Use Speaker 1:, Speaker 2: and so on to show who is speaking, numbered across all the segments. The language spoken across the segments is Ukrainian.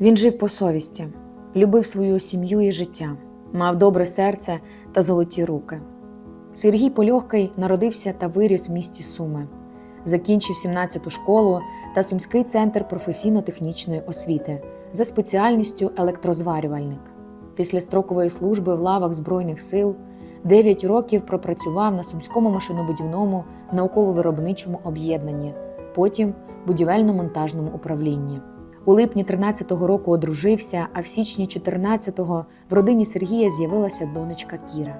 Speaker 1: Він жив по совісті, любив свою сім'ю і життя, мав добре серце та золоті руки. Сергій Польохкий народився та виріс в місті Суми, закінчив 17-ту школу та Сумський центр професійно-технічної освіти за спеціальністю електрозварювальник. Після строкової служби в лавах Збройних сил 9 років пропрацював на Сумському машинобудівному науково-виробничому об'єднанні, потім будівельно-монтажному управлінні. У липні 13-го року одружився, а в січні 14-го в родині Сергія з'явилася донечка Кіра.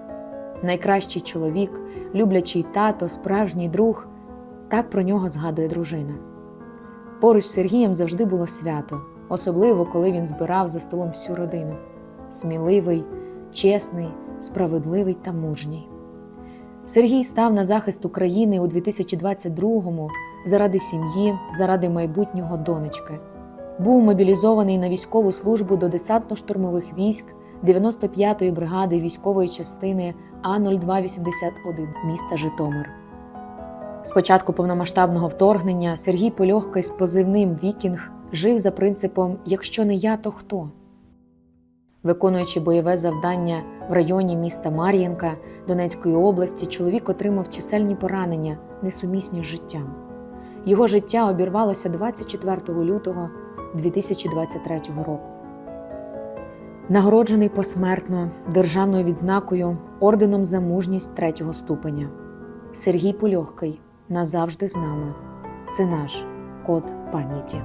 Speaker 1: Найкращий чоловік, люблячий тато, справжній друг так про нього згадує дружина. Поруч з Сергієм завжди було свято, особливо коли він збирав за столом всю родину. Сміливий, чесний, справедливий та мужній. Сергій став на захист України у 2022-му заради сім'ї, заради майбутнього донечки. Був мобілізований на військову службу до десантно-штурмових військ 95-ї бригади військової частини А-0281 міста Житомир. З початку повномасштабного вторгнення Сергій Польохкий з позивним Вікінг жив за принципом Якщо не я, то хто? Виконуючи бойове завдання в районі міста Мар'їнка Донецької області, чоловік отримав чисельні поранення, несумісні з життям. Його життя обірвалося 24 лютого 2023 року. Нагороджений посмертно державною відзнакою орденом за мужність третього ступеня. Сергій Польохкий назавжди з нами. Це наш код пам'яті.